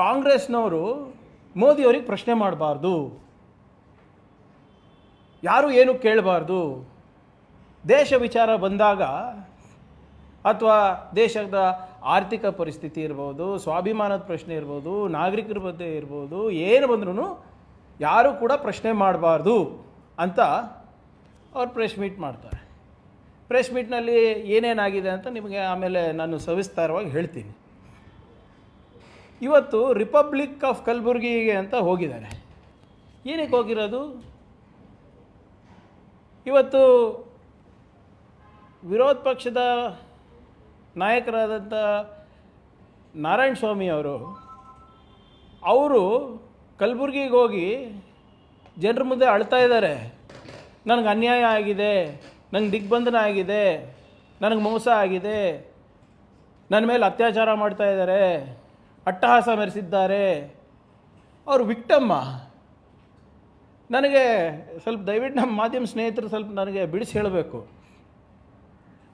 ಕಾಂಗ್ರೆಸ್ನವರು ಮೋದಿಯವ್ರಿಗೆ ಪ್ರಶ್ನೆ ಮಾಡಬಾರ್ದು. ಯಾರು ಏನು ಕೇಳಬಾರ್ದು? ದೇಶ ವಿಚಾರ ಬಂದಾಗ ಅಥವಾ ದೇಶದ ಆರ್ಥಿಕ ಪರಿಸ್ಥಿತಿ ಇರ್ಬೋದು, ಸ್ವಾಭಿಮಾನದ ಪ್ರಶ್ನೆ ಇರ್ಬೋದು, ನಾಗರಿಕರ ಬಗ್ಗೆ ಇರ್ಬೋದು, ಏನು ಬಂದ್ರೂ ಯಾರು ಕೂಡ ಪ್ರಶ್ನೆ ಮಾಡಬಾರ್ದು ಅಂತ ಅವ್ರು ಪ್ರೆಸ್ ಮೀಟ್ ಮಾಡ್ತಾರೆ. ಪ್ರೆಸ್ ಮೀಟ್ನಲ್ಲಿ ಏನೇನಾಗಿದೆ ಅಂತ ನಿಮಗೆ ಆಮೇಲೆ ನಾನು ಸವಿಸ್ತಾರವಾಗಿ ಹೇಳ್ತೀನಿ. ಇವತ್ತು ರಿಪಬ್ಲಿಕ್ ಆಫ್ ಕಲಬುರ್ಗಿಗೆ ಅಂತ ಹೋಗಿದ್ದಾರೆ. ಏನಕ್ಕೆ ಹೋಗಿರೋದು? ಇವತ್ತು ವಿರೋಧ ಪಕ್ಷದ ನಾಯಕರಾದಂಥ ನಾರಾಯಣ ಸ್ವಾಮಿ ಅವರು ಅವರು ಕಲಬುರ್ಗಿಗೆ ಹೋಗಿ ಜನರ ಮುಂದೆ ಅಳ್ತಾ ಇದ್ದಾರೆ. ನನಗೆ ಅನ್ಯಾಯ ಆಗಿದೆ ನನಗೆ ದಿಗ್ಬಂಧನ ಆಗಿದೆ, ನನಗೆ ಮೋಸ ಆಗಿದೆ ನನ್ನ ಮೇಲೆ ಅತ್ಯಾಚಾರ ಮಾಡ್ತಾ ಇದ್ದಾರೆ. ಅಟ್ಟಹಾಸ ಮೆರೆಸಿದ್ದಾರೆ. ಅವರು ವಿಕ್ಟಮ್ಮ. ನನಗೆ ಸ್ವಲ್ಪ ದಯವಿಟ್ಟು ನಮ್ಮ ಮಾಧ್ಯಮ ಸ್ನೇಹಿತರು ಸ್ವಲ್ಪ ನನಗೆ ಬಿಡಿಸಿ ಹೇಳಬೇಕು.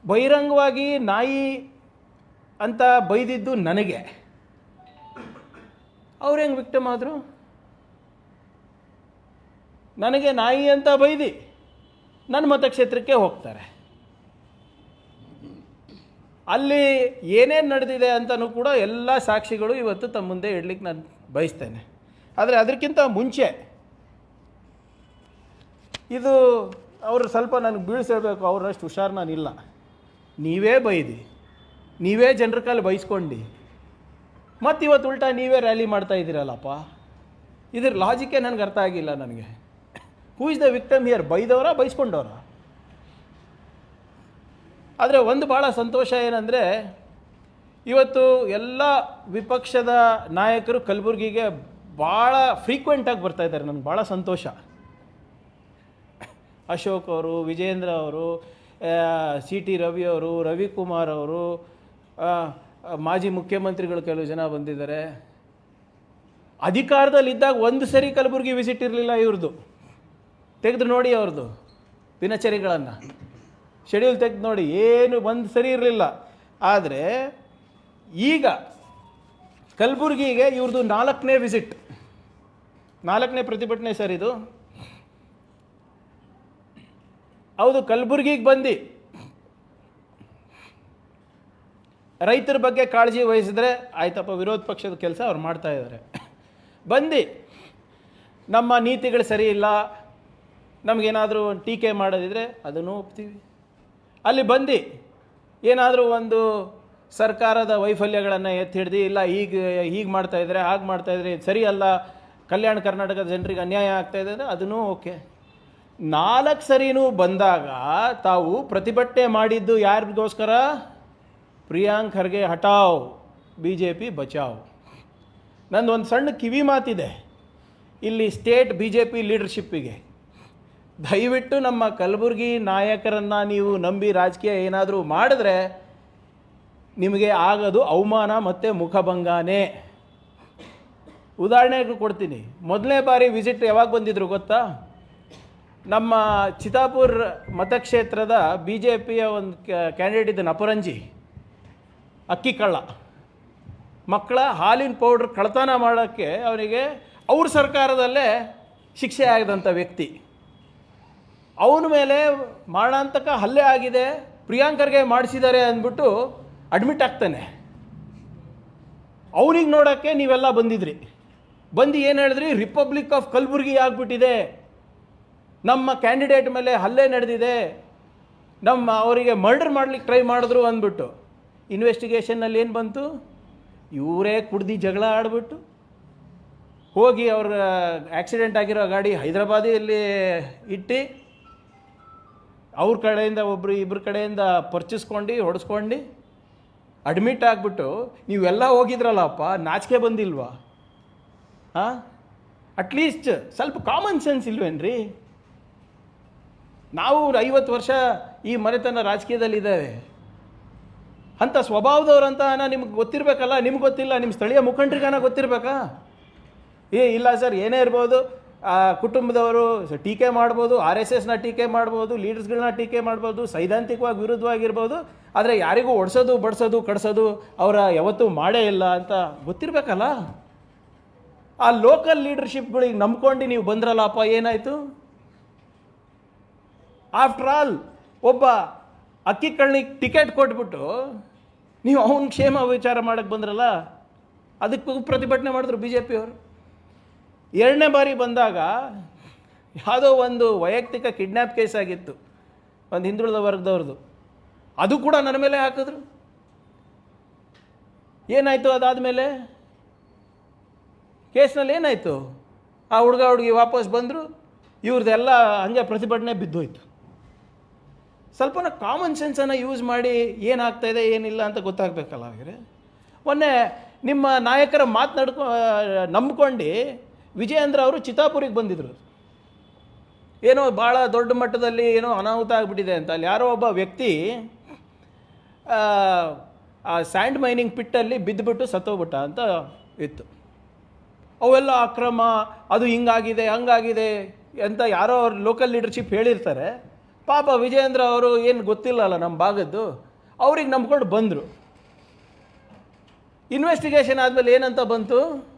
ಬಹಿರಂಗವಾಗಿ ನಾಯಿ ಅಂತ ಬೈದಿದ್ದು ನನಗೆ. ಅವ್ರು ಹೆಂಗೆ ವಿಕ್ಟಮ್ ಆದರು? ನನಗೆ ನಾಯಿ ಅಂತ ಬೈದಿ ನನ್ನ ಮತಕ್ಷೇತ್ರಕ್ಕೆ ಹೋಗ್ತಾರೆ. ಅಲ್ಲಿ ಏನೇನು ನಡೆದಿದೆ ಅಂತಲೂ ಕೂಡ ಎಲ್ಲ ಸಾಕ್ಷಿಗಳು ಇವತ್ತು ತಮ್ಮ ಮುಂದೆ ಇಡ್ಲಿಕ್ಕೆ ನಾನು ಬಯಸ್ತೇನೆ. ಆದರೆ ಅದಕ್ಕಿಂತ ಮುಂಚೆ ಇದು ಅವರು ಸ್ವಲ್ಪ ನನಗೆ ಬೀಳ್ಸಿರ್ಬೇಕು ಅವ್ರಷ್ಟು ಹುಷಾರು ನಾನಿಲ್ಲ ನೀವೇ ಬೈದಿ, ನೀವೇ ಜನರ ಕಾಲು ಬೈಸ್ಕೊಂಡು. ಮತ್ತು ಇವತ್ತು ಉಲ್ಟಾ ನೀವೇ ರ್ಯಾಲಿ ಮಾಡ್ತಾ ಇದ್ದೀರಲ್ಲಪ್ಪ. ಇದ್ರ ಲಾಜಿಕ್ಕೇ ನನಗೆ ಅರ್ಥ ಆಗಿಲ್ಲ ನನಗೆ. Who is the victim here ಬೈದವರ, ಬೈಸ್ಕೊಂಡವರ? ಆದರೆ ಒಂದು ಭಾಳ ಸಂತೋಷ ಏನಂದರೆ ಇವತ್ತು ಎಲ್ಲ ವಿಪಕ್ಷದ ನಾಯಕರು ಕಲಬುರಗಿಗೆ ಭಾಳ ಫ್ರೀಕ್ವೆಂಟಾಗಿ ಬರ್ತಾ ಇದ್ದಾರೆ. ನನಗೆ ಭಾಳ ಸಂತೋಷ. ಅಶೋಕ್ ಅವರು, ವಿಜೇಂದ್ರ ಅವರು ಸಿ ಟಿ ರವಿ ಅವರು, ರವಿಕುಮಾರ್ ಅವರು ಮಾಜಿ ಮುಖ್ಯಮಂತ್ರಿಗಳು ಕೆಲವು ಜನ ಬಂದಿದ್ದಾರೆ. ಅಧಿಕಾರದಲ್ಲಿದ್ದಾಗ ಒಂದು ಸರಿ ಕಲಬುರಗಿ ವಿಸಿಟ್ ಇರಲಿಲ್ಲ ಇವ್ರದ್ದು ತೆಗೆದು ನೋಡಿ ಅವ್ರದ್ದು ದಿನಚರಿಗಳನ್ನು. ಶೆಡ್ಯೂಲ್ ತೆಗೆದು ನೋಡಿ ಏನು ಒಂದು ಸರಿ ಇರಲಿಲ್ಲ. ಆದರೆ ಈಗ ಕಲಬುರಗಿಗೆ ಇವ್ರದ್ದು ನಾಲ್ಕನೇ ವಿಸಿಟ್ ನಾಲ್ಕನೇ ಪ್ರತಿಭಟನೆ ಸರ್ ಇದು. ಹೌದು, ಕಲಬುರಗಿಗೆ ಬಂದು. ರೈತರ ಬಗ್ಗೆ ಕಾಳಜಿ ವಹಿಸಿದ್ರೆ ಆಯ್ತಪ್ಪ, ವಿರೋಧ ಪಕ್ಷದ ಕೆಲಸ ಅವ್ರು ಮಾಡ್ತಾ ಇದ್ದಾರೆ ಬಂದು. ನಮ್ಮ ನೀತಿಗಳು ಸರಿ ಇಲ್ಲ. ನಮಗೇನಾದರೂ ಟೀಕೆ ಮಾಡೋದಿದ್ರೆ ಅದನ್ನು ಒಪ್ತೀವಿ. ಅಲ್ಲಿ ಬಂದು. ಏನಾದರೂ ಒಂದು ಸರ್ಕಾರದ ವೈಫಲ್ಯಗಳನ್ನು ಎತ್ತಿ ಹಿಡ್ದು ಇಲ್ಲ ಈಗ ಹೀಗೆ ಮಾಡ್ತಾಯಿದ್ರೆ ಹಾಗೆ ಮಾಡ್ತಾಯಿದ್ರೆ ಸರಿಯಲ್ಲ ಕಲ್ಯಾಣ ಕರ್ನಾಟಕದ ಜನರಿಗೆ ಅನ್ಯಾಯ ಆಗ್ತಾಯಿದೆ ಅಂದರೆ ಅದನ್ನೂ ಓಕೆ. ನಾಲ್ಕು ಸರಿನೂ ಬಂದಾಗ ತಾವು ಪ್ರತಿಭಟನೆ ಮಾಡಿದ್ದು ಯಾರಿಗೋಸ್ಕರ? ಪ್ರಿಯಾಂಕ್ ಖರ್ಗೆ ಹಟಾವ್ ಬಿ ಜೆ ಪಿ ಬಚಾವ್. ನಂದು ಒಂದು ಸಣ್ಣ ಕಿವಿ ಮಾತಿದೆ. ಇಲ್ಲಿ ಸ್ಟೇಟ್ ಬಿ ಜೆ ಪಿ ಲೀಡರ್ಶಿಪ್ಪಿಗೆ. ದಯವಿಟ್ಟು ನಮ್ಮ ಕಲಬುರಗಿ ನಾಯಕರನ್ನು ನೀವು ನಂಬಿ ರಾಜಕೀಯ ಏನಾದರೂ ಮಾಡಿದ್ರೆ ನಿಮಗೆ ಆಗೋದು ಅವಮಾನ ಮತ್ತು ಮುಖಭಂಗನೇ. ಉದಾಹರಣೆಗೆ ಕೊಡ್ತೀನಿ. ಮೊದಲನೇ ಬಾರಿ ವಿಸಿಟ್ ಯಾವಾಗ ಬಂದಿದ್ರು ಗೊತ್ತಾ? ನಮ್ಮ ಚಿತಾಪುರ್ ಮತಕ್ಷೇತ್ರದ ಬಿ ಜೆ ಪಿಯ ಒಂದು ಕ್ಯಾಂಡಿಡೇಟ್ ಇದ್ದ ಅಪರಂಜಿ ಅಕ್ಕಿ ಕಳ್ಳ. ಮಕ್ಕಳ ಹಾಲಿನ ಪೌಡ್ರ್ ಕಳ್ತನ ಮಾಡೋಕ್ಕೆ ಅವರಿಗೆ ಅವ್ರ ಸರ್ಕಾರದಲ್ಲೇ ಶಿಕ್ಷೆ ಆಗದಂಥ ವ್ಯಕ್ತಿ. ಅವನ ಮೇಲೆ ಮಾಡಂತಕ ಹಲ್ಲೆ ಆಗಿದೆ, ಪ್ರಿಯಾಂಕರ್ಗೆ ಮಾಡಿಸಿದ್ದಾರೆ ಅಂದ್ಬಿಟ್ಟು ಅಡ್ಮಿಟ್ ಆಗ್ತಾನೆ. ಅವನಿಗೆ ನೋಡೋಕ್ಕೆ ನೀವೆಲ್ಲ ಬಂದಿದ್ರಿ. ಬಂದು ಏನು ಹೇಳಿದ್ರಿ? ರಿಪಬ್ಲಿಕ್ ಆಫ್ ಕಲಬುರ್ಗಿ ಆಗಿಬಿಟ್ಟಿದೆ. ನಮ್ಮ ಕ್ಯಾಂಡಿಡೇಟ್ ಮೇಲೆ ಹಲ್ಲೆ ನಡೆದಿದೆ. ನಮ್ಮ ಅವರಿಗೆ ಮರ್ಡರ್ ಮಾಡ್ಲಿಕ್ಕೆ ಟ್ರೈ ಮಾಡಿದ್ರು ಅಂದ್ಬಿಟ್ಟು. ಇನ್ವೆಸ್ಟಿಗೇಷನ್ನಲ್ಲಿ ಏನು ಬಂತು? ಇವರೇ ಕುಡ್ದು ಜಗಳ ಆಡ್ಬಿಟ್ಟು. ಹೋಗಿ ಅವ್ರ ಆಕ್ಸಿಡೆಂಟ್ ಆಗಿರೋ ಗಾಡಿ ಹೈದರಾಬಾದಿಯಲ್ಲಿ ಇಟ್ಟು ಅವ್ರ ಕಡೆಯಿಂದ ಒಬ್ಬರು ಇಬ್ಬರ ಕಡೆಯಿಂದ ಪರ್ಚಿಸ್ಕೊಂಡು ಹೊಡೆಸ್ಕೊಂಡು ಅಡ್ಮಿಟ್ ಆಗಿಬಿಟ್ಟು, ನೀವೆಲ್ಲ ಹೋಗಿದ್ರಲ್ಲಪ್ಪ, ನಾಚಿಕೆ ಬಂದಿಲ್ವಾ? ಹಾಂ? ಅಟ್ಲೀಸ್ಟ್ ಸ್ವಲ್ಪ ಕಾಮನ್ ಸೆನ್ಸ್ ಇಲ್ವೇನ್ರಿ? ನಾವು ಐವತ್ತು ವರ್ಷ ಈ ಮನೆತನ ರಾಜಕೀಯದಲ್ಲಿದ್ದೇವೆ. ಅಂಥ ಸ್ವಭಾವದವ್ರಂತ ನಿಮ್ಗೆ ಗೊತ್ತಿರಬೇಕಲ್ಲ, ನಿಮ್ಗೆ ಗೊತ್ತಿಲ್ಲ ನಿಮ್ಮ ಸ್ಥಳೀಯ ಮುಖಂಡರಿಗಾನ ಗೊತ್ತಿರಬೇಕಾ? ಏ, ಇಲ್ಲ ಸರ್, ಏನೇ ಇರ್ಬೋದು ಕುಟುಂಬದವರು ಸ- ಟೀಕೆ ಮಾಡ್ಬೋದು, ಆರ್ ಎಸ್ ಎಸ್ನ ಟೀಕೆ ಮಾಡ್ಬೋದು, ಲೀಡರ್ಸ್ಗಳನ್ನ ಟೀಕೆ ಮಾಡ್ಬೋದು, ಸೈದ್ಧಾಂತಿಕವಾಗಿ ವಿರುದ್ಧವಾಗಿರ್ಬೋದು, ಆದರೆ ಯಾರಿಗೂ ಒಡ್ಸೋದು, ಬಡಿಸೋದು ಕಡಿಸೋದು ಅವರ ಯಾವತ್ತೂ ಮಾಡೇ ಇಲ್ಲ ಅಂತ ಗೊತ್ತಿರಬೇಕಲ್ಲ? ಆ ಲೋಕಲ್ ಲೀಡರ್ಶಿಪ್ಗಳಿಗೆ ನಂಬ್ಕೊಂಡು ನೀವು ಬಂದ್ರಲ್ಲಪ್ಪ, ಏನಾಯಿತು? ಆಫ್ಟರ್ ಆಲ್ ಒಬ್ಬ ಅಕ್ಕಿ ಕಳ್ಳಿಗೆ ಟಿಕೆಟ್ ಕೊಟ್ಬಿಟ್ಟು ನೀವು ಅವನ ಕ್ಷೇಮ ವಿಚಾರ ಮಾಡೋಕ್ಕೆ ಬಂದ್ರಲ್ಲ, ಅದಕ್ಕೆ ಪ್ರತಿಭಟನೆ ಮಾಡಿದ್ರು ಬಿ ಜೆ ಪಿಯವರು ಎರಡನೇ ಬಾರಿ ಬಂದಾಗ ಯಾವುದೋ ಒಂದು ವೈಯಕ್ತಿಕ ಕಿಡ್ನ್ಯಾಪ್ ಕೇಸ್ ಆಗಿತ್ತು, ಒಂದು ಹಿಂದುಳಿದ ವರ್ಗದವ್ರದ್ದು. ಅದು ಕೂಡ ನನ್ನ ಮೇಲೆ ಹಾಕಿದ್ರು. ಏನಾಯಿತು ಅದಾದಮೇಲೆ? ಕೇಸ್ನಲ್ಲಿ ಏನಾಯಿತು? ಆ ಹುಡುಗ ಹುಡುಗಿ ವಾಪಸ್ ಬಂದರು, ಇವ್ರದ್ದೆಲ್ಲ ಹಂಗೆ ಪ್ರತಿಭಟನೆ ಬಿದ್ದೋಯ್ತು. ಸ್ವಲ್ಪನ ಕಾಮನ್ ಸೆನ್ಸನ್ನು ಯೂಸ್ ಮಾಡಿ ಏನಾಗ್ತಾ ಇದೆ ಏನಿಲ್ಲ ಅಂತ ಗೊತ್ತಾಗಬೇಕಲ್ಲ ಅವರಿಗೆ ಮೊನ್ನೆ ನಿಮ್ಮ ನಾಯಕರ ಮಾತನಾಡ್ಕೊ ನಂಬ್ಕೊಂಡು ವಿಜಯೇಂದ್ರ ಅವರು ಚಿತಾಪುರಿಗೆ ಬಂದಿದ್ದರು ಏನೋ ಭಾಳ ದೊಡ್ಡ ಮಟ್ಟದಲ್ಲಿ ಏನೋ ಅನಾಹುತ ಆಗಿಬಿಟ್ಟಿದೆ ಅಂತ. ಅಲ್ಲಿ ಯಾರೋ ಒಬ್ಬ ವ್ಯಕ್ತಿ ಆ, ಸ್ಯಾಂಡ್ ಮೈನಿಂಗ್ ಪಿಟ್ಟಲ್ಲಿ ಬಿದ್ದುಬಿಟ್ಟು ಸತ್ತೋಗ್ಬಿಟ್ಟ ಅಂತ ಇತ್ತು. ಅವೆಲ್ಲ ಅಕ್ರಮ ಅದು ಹಿಂಗಾಗಿದೆ ಹಂಗಾಗಿದೆ ಅಂತ ಯಾರೋ ಅವ್ರ ಲೋಕಲ್ ಲೀಡರ್ಶಿಪ್ ಹೇಳಿರ್ತಾರೆ. ಪಾಪ ವಿಜಯೇಂದ್ರ ಅವರು ಏನು ಗೊತ್ತಿಲ್ಲ ಅಲ್ಲ ನಮ್ಮ ಭಾಗದ್ದು. ಅವ್ರಿಗೆ ನಂಬ್ಕೊಂಡು ಬಂದರು. ಇನ್ವೆಸ್ಟಿಗೇಷನ್ ಆದಮೇಲೆ ಏನಂತ ಬಂತು?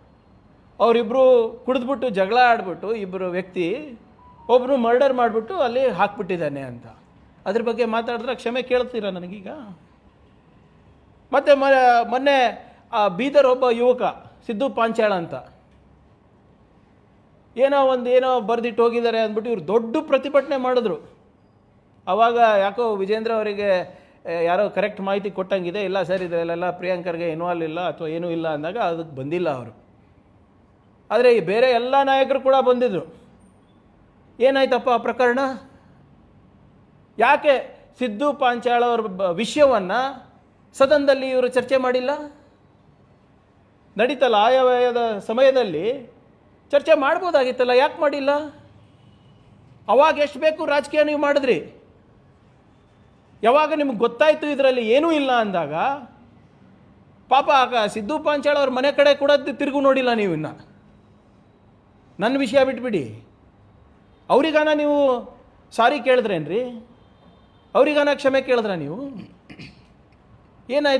ಅವರಿಬ್ಬರು ಕುಡಿದ್ಬಿಟ್ಟು ಜಗಳ ಆಡ್ಬಿಟ್ಟು ಇಬ್ಬರು ವ್ಯಕ್ತಿ ಒಬ್ಬರು ಮರ್ಡರ್ ಮಾಡಿಬಿಟ್ಟು ಅಲ್ಲಿ ಹಾಕ್ಬಿಟ್ಟಿದ್ದಾನೆ ಅಂತ. ಅದ್ರ ಬಗ್ಗೆ ಮಾತಾಡಿದ್ರೆ ಕ್ಷಮೆ ಕೇಳ್ತೀರ ನನಗೀಗ? ಮತ್ತು ಮ, ಮೊನ್ನೆ, ಆ, ಬೀದರ್ ಒಬ್ಬ ಯುವಕ, ಸಿದ್ದು ಪಾಂಚಾಳ ಅಂತ. ಏನೋ ಒಂದು, ಏನೋ ಬರೆದಿಟ್ಟು ಹೋಗಿದ್ದಾರೆ ಅಂದ್ಬಿಟ್ಟು ಇವರು ದೊಡ್ಡ ಪ್ರತಿಭಟನೆ ಮಾಡಿದ್ರು. ಆವಾಗ ಯಾಕೋ ವಿಜೇಂದ್ರ ಅವರಿಗೆ ಯಾರೋ ಕರೆಕ್ಟ್ ಮಾಹಿತಿ ಕೊಟ್ಟಂಗಿದೆ, ಇಲ್ಲ ಸರ್, ಇದರಲ್ಲೆಲ್ಲ ಪ್ರಿಯಾಂಕರ್ಗೆ ಇನ್ವಾಲ್ವ್ ಇಲ್ಲ ಅಥವಾ ಏನೂ ಇಲ್ಲ ಅಂದಾಗ ಅದಕ್ಕೆ ಬಂದಿಲ್ಲ ಅವರು. ಆದರೆ ಈ ಬೇರೆ ಎಲ್ಲ ನಾಯಕರು ಕೂಡ ಬಂದಿದ್ದರು ಏನಾಯ್ತಪ್ಪ ಆ ಪ್ರಕರಣ? ಯಾಕೆ ಸಿದ್ದು ಪಾಂಚಾಳ ಅವರ ವಿಷಯವನ್ನು ಸದನದಲ್ಲಿ ಇವರು ಚರ್ಚೆ ಮಾಡಿಲ್ಲ? ನಡೀತಲ್ಲ ಆಯವ್ಯಯದ ಸಮಯದಲ್ಲಿ ಚರ್ಚೆ ಮಾಡ್ಬೋದಾಗಿತ್ತಲ್ಲ, ಯಾಕೆ ಮಾಡಿಲ್ಲ? ಅವಾಗ ಎಷ್ಟು ಬೇಕು ರಾಜಕೀಯ ನೀವು ಮಾಡಿದ್ರಿ. ಯಾವಾಗ ನಿಮ್ಗೆ ಗೊತ್ತಾಯಿತು ಇದರಲ್ಲಿ ಏನೂ ಇಲ್ಲ ಅಂದಾಗ ಪಾಪ ಆಗ ಸಿದ್ದು ಪಾಂಚಾಳ ಅವ್ರ ಮನೆ ಕಡೆ ಕೂಡ ತಿರುಗು ನೋಡಿಲ್ಲ ನೀವು ಇನ್ನು. ನನ್ನ ವಿಷಯ ಬಿಟ್ಬಿಡಿ. ಅವ್ರಿಗಾನ ನೀವು ಸಾರಿ ಕೇಳಿದ್ರೇನ್ರಿ? ಅವ್ರಿಗಾನ ಕ್ಷಮೆ ಕೇಳಿದ್ರ ನೀವು? ಏನಾಯ್ತು?